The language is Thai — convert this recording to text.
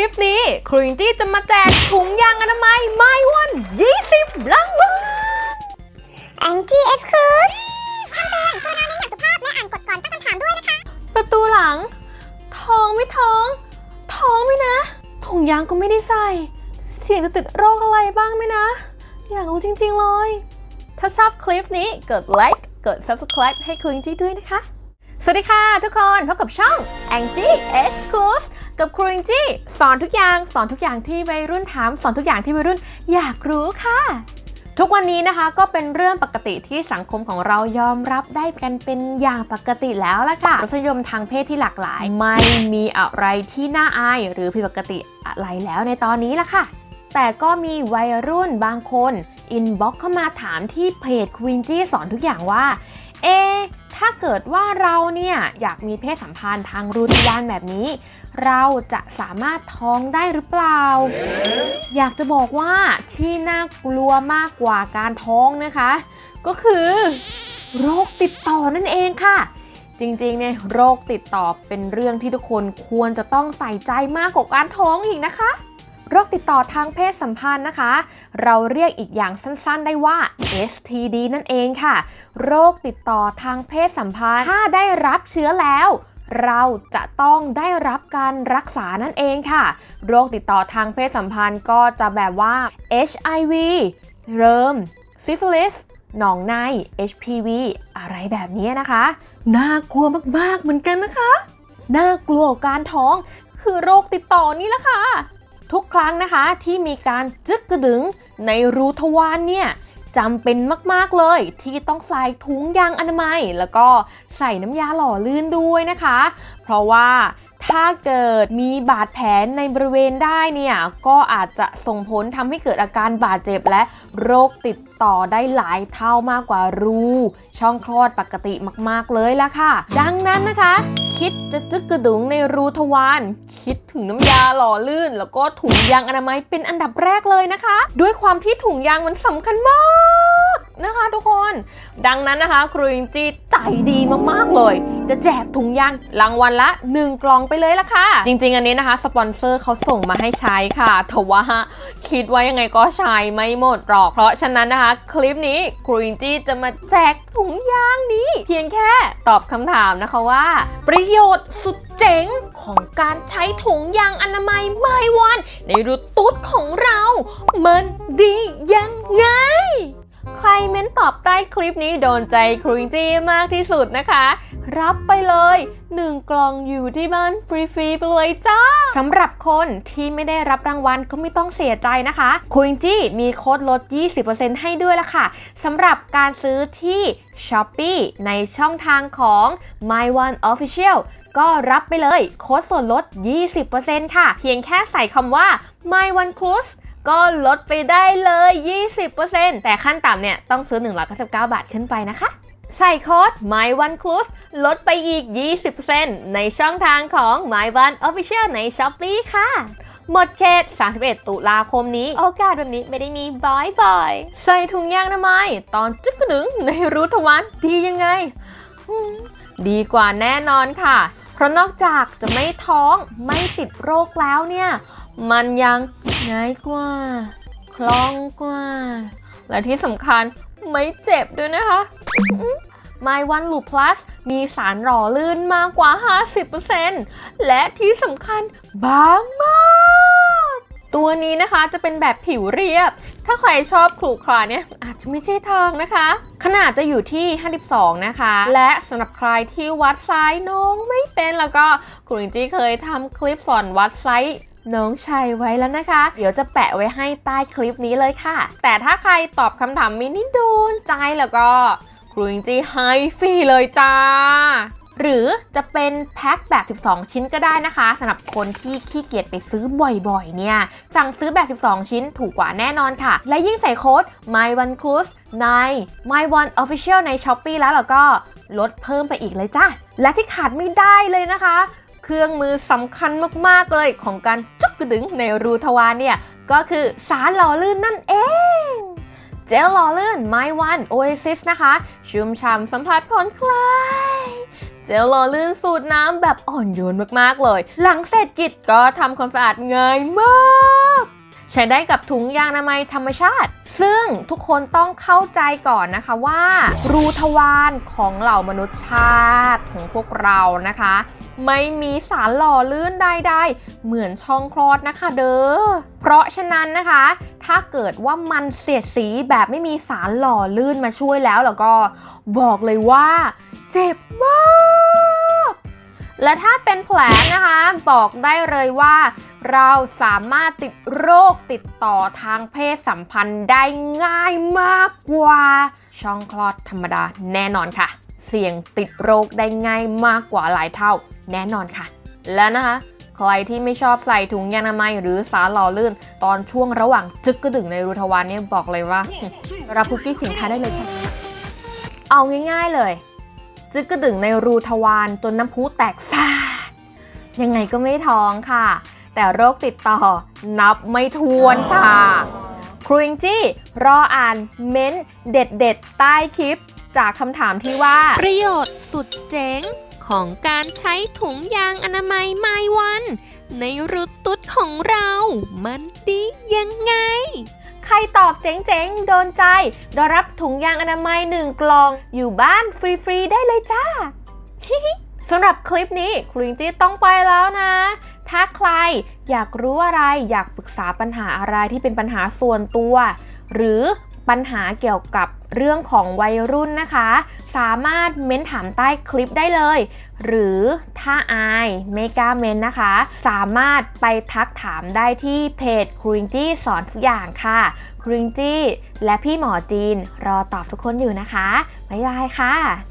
ลิปนี้ ครูอิงจี้จะมาแจกถุงยางอนามัยไม้วัน 20รางวัลแองจี้เอ็กซ์ครูสคำเตือนตัวเราเน้นอย่างสุภาพและอ่านกฎก่อนตั้งคำถามด้วยนะคะ ประตูหลัง ท้องไม่ท้อง ท้องไหมนะ ถุงยางก็ไม่ได้ใส่ เสี่ยงจะติดโรคอะไรบ้างไหมนะ อยากรู้จริง ๆ เลย ถ้าชอบคลิปนี้กดไลค์กด subscribe ให้ครูอิงจี้ด้วยนะคะ สวัสดีค่ะทุกคนพบกับช่อง Angie X c l u s กั บครูอิงจี้สอนทุกอย่างสอนทุกอย่างที่วัยรุ่นถาม สอนทุกอย่างที่วัยรุ่นอยากรู้ค่ะ ทุกวันนี้นะคะก็เป็นเรื่องปกติที่สังคมของเรายอมรับได้กันเป็นอย่างปกติแล้วละค่ะรสนิยมทางเพศที่หลากหลาย ไม่มีอะไรที่น่าอายหรือผิดปกติอะไรแล้วในตอนนี้ละค่ะ แต่ก็มีวัยรุ่นบางคนอินบ็อกเข้ามาถามที่เพจควินจี้สอนทุกอย่างว่า เอ ถ้าเกิดว่าเราเนี่ยอยากมีเพศสัมพันธ์ทางรูทวารแบบนี้ เราจะสามารถท้องได้หรือเปล่า อยากจะบอกว่าที่น่ากลัวมากกว่าการท้องนะคะ ก็คือโรคติดต่อนั่นเองค่ะ จริงๆเนี่ยโรคติดต่อเป็นเรื่องที่ทุกคนควรจะต้องใส่ใจมากกว่าการท้องอีกนะคะ โรคติดต่อทางเพศสัมพันธ์นะคะ เราเรียกอีกอย่างสั้นๆ ได้ว่า STD นั่นเองค่ะ โรคติดต่อทางเพศสัมพันธ์ ถ้าได้รับเชื้อแล้วเราจะต้องได้รับการรักษานั่นเองค่ะ โรคติดต่อทางเพศสัมพันธ์ก็จะแบบว่า HIV เริมซิฟิลิสหนองใน HPV อะไรแบบนี้นะคะ น่ากลัวมากๆเหมือนกันนะคะ น่ากลัวกาการท้องคือโรคติดต่อนี่แหละค่ะ ทุกครั้งนะคะที่มีการจึกกระดึงในรูทวารเนี่ยจำเป็นมากๆเลย ที่ต้องใส่ถุงยางอนามัย แล้วก็ใส่น้ำยาหล่อลื่นด้วยนะคะ เพราะว่า ถ้าเกิดมีบาดแผลในบริเวณได้เนี่ยก็อาจจะส่งผลทำให้เกิดอาการบาดเจ็บและโรคติดต่อได้หลายเท่ามากกว่ารู ช่องคลอดปกติมากๆเลยละค่ะ ดังนั้นนะคะ คิดจะจึกกระดุงในรูทวารคิดถึงน้ำยาหล่อลื่น แล้วก็ถุงยางอนามัยเป็นอันดับแรกเลยนะคะ ด้วยความที่ถุงยางมันสำคัญมากนะคะ ทุกคน ดังนั้นนะคะครูยิงจีใจ ดีมากๆเลย จะแจกถุงยางรางวัลละ 1 กล่องไปเลยละค่ะ จริง ๆ อันนี้นะคะ สปอนเซอร์เขาส่งมาให้ใช้ค่ะแต่ว่าคิดว่ายังไงก็ใช้ไม่หมดหรอก เพราะฉะนั้นนะคะ คลิปนี้ครูยิงจีจะมาแจกถุงยางนี้ เพียงแค่ตอบคำถามนะคะว่า ประโยชน์สุดเจ๋งของการใช้ถุงยางอนามัยไมวัน ในรูตุ๊ดของเรา มันดียังไง ใครเม้นตอบใต้คลิปนี้โดนใจครูอิงจี้มากที่สุดนะคะ รับไปเลย 1 กล่องอยู่ที่บ้านฟรีๆไปเลยจ้าสำหรับคนที่ไม่ได้รับรางวัลก็ไม่ต้องเสียใจนะคะครูอิงจี้มีโค้ดลด 20%ให้ด้วยละค่ะสำหรับการซื้อที่ s h o p e e ในช่องทางของ My One Official ก็รับไปเลย โค้ดส่วนลด 20%ค่ะ เพียงแค่ใส่คำว่า My One Cruise ก็ลดไปได้เลย 20%แต่ขั้นต่ำเนี่ยต้องซื้อ 199 บาทขึ้นไปนะคะ ใส่โค้ด My One Cruise ลดไปอีก 20%ในช่องทางของ My One Official ใน Shopee ค่ะ หมดเขต 31 ตุลาคมนี้ โอกาสแบบนี้ไม่ได้มีบ่อยๆ ใส่ถุงยางอนามัยตอนจึ๊กกระดึงในรูทวารดียังไง ดีกว่าแน่นอนค่ะ เพราะนอกจากจะไม่ท้องไม่ติดโรคแล้วเนี่ย มันยัง ง่ายกว่าคล่องกว่า และที่สำคัญไม่เจ็บด้วยนะคะ My One Loop Plus มีสารหล่อลื่นมากกว่า 50%และที่สำคัญบางมาก ตัวนี้นะคะจะเป็นแบบผิวเรียบ ถ้าใครชอบขรุขระเนี่ยอาจจะไม่ใช่ทางนะคะ ขนาดจะอยู่ที่ 52 นะคะ และสำหรับใครที่วัดไซส์น้องไม่เป็นแล้วก็กรุงจีเคยทำคลิปสอนวัดไซส์ น้องชัยไว้แล้วนะคะ เดี๋ยวจะแปะไว้ให้ใต้คลิปนี้เลยค่ะ แต่ถ้าใครตอบคำถามมินิโดนใจแล้วก็ครูอิงจีให้ฟรีเลยจ้า หรือจะเป็นแพ็คแบบ 12 ชิ้นก็ได้นะคะสำหรับคนที่ขี้เกียจไปซื้อบ่อยๆ เนี่ย สั่งซื้อแบบ 12 ชิ้นถูกกว่าแน่นอนค่ะ และยิ่งใส่โค้ด my one cruise ใน my one official ใน Shopee แล้วเราก็ลดเพิ่มไปอีกเลยจ้าและที่ขาดไม่ได้เลยนะคะ รื่องมือสำคัญมากๆเลยของการจุกกระดึงในรูทวารเนี่ย ก็คือสารหล่อลื่นนั่นเองเจลหล่อลื่นไมวันโอเอซิสนะคะ ชุ่มฉ่ำสัมผัสผ่อนคลายเจเจลหล่อลื่นสูตรน้ำแบบอ่อนโยนมากๆเลย หลังเสร็จกิจก็ทำความสะอาดง่ายมาก ใช้ได้กับถุงยางอนามัยธรรมชาติ ซึ่งทุกคนต้องเข้าใจก่อนนะคะว่า รูทวารของเหล่ามนุษยชาติของพวกเรานะคะ ไม่มีสารหล่อลื่นใดๆ เหมือนช่องคลอดนะคะเด้อเพราะฉะนั้นนะคะ ถ้าเกิดว่ามันเสียดสีแบบไม่มีสารหล่อลื่นมาช่วยแล้วแล้วก็บอกเลยว่า เจ็บมาก และถ้าเป็นแผลนะคะ บอกได้เลยว่า เราสามารถติดโรคติดต่อทางเพศสัมพันธ์ได้ง่ายมากกว่า ช่องคลอดธรรมดาแน่นอนค่ะ เสี่ยงติดโรคได้ง่ายมากกว่าหลายเท่า แน่นอนค่ะ และนะคะใครที่ไม่ชอบใส่ถุงยางอนามัยหรือสารหล่อลื่น ตอนช่วงระหว่างจึกกระดึงในรูทวารเนี่ยบอกเลยว่า รับคุกกี้สินค้าได้เลยค่ะ เอาง่ายๆเลย จึกกระดึงในรูทวารจนน้ำพุแตกซาดยังไงก็ไม่ท้องค่ะ แต่โรคติดต่อนับไม่ถ้วนค่ะครูอิงจี้รออ่านเม้นต์เด็ดๆใต้คลิป จากคำถามที่ว่า ประโยชน์สุดเจ๋งของการใช้ถุงยางอนามัยไมวัน ในรุดตุ๊ดของเรา มันดียังไง ใครตอบเจ๋งๆ โดนใจได้รับถุงยางอนามัยหนึ่งกล่อง อยู่บ้านฟรีๆ ได้เลยจ้าสำหรับคลิปนี้ครูอิงจี้ต้องไปแล้วนะ ถ้าใครอยากรู้อะไรอยากปรึกษาปัญหาอะไรที่เป็นปัญหาส่วนตัว หรือ ปัญหาเกี่ยวกับเรื่องของวัยรุ่นนะคะ สามารถเม้นถามใต้คลิปได้เลย หรือถ้าอายไม่กล้าเม้นนะคะ สามารถไปทักถามได้ที่เพจครูอิงจี้สอนทุกอย่างค่ะครูอิงจี้และพี่หมอจีนรอตอบทุกคนอยู่นะคะ บ๊ายบายค่ะ